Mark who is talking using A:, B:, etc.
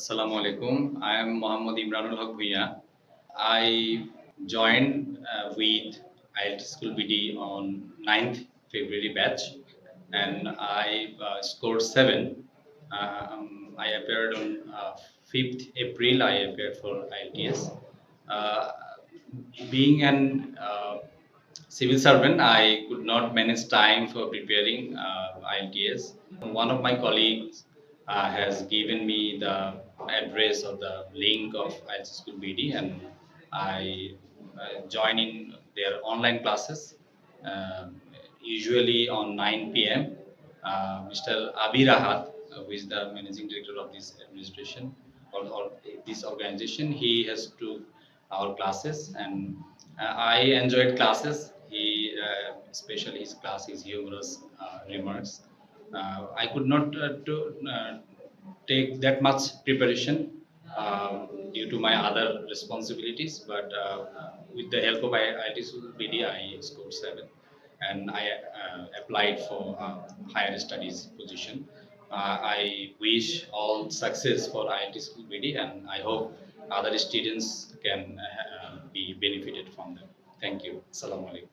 A: Assalamu alaikum. I am Muhammad Imranul Haq Bhuiya. I joined uh, with IELTS School BD on 9th February batch and I uh, scored 7. Um, I appeared on uh, 5th April, I appeared for IELTS. Uh, being an uh, civil servant, I could not manage time for preparing uh, IELTS. One of my colleagues uh, has given me the address or the link of IELTS School BD, and I uh, join in their online classes, uh, usually on 9 p.m. Uh, Mr. Abi Rahat, uh, who is the managing director of this administration or, or this organization, he has took our classes, and uh, I enjoyed classes. He, especially his class, his humorous remarks. Uh, I could not uh, to, uh, take that much preparation um, due to my other responsibilities, but with the help of IT BD, I scored seven, and I applied for higher studies position. I wish all success for IIT School BD, and I hope other students can be benefited from them. Thank you. Assalamu alaikum.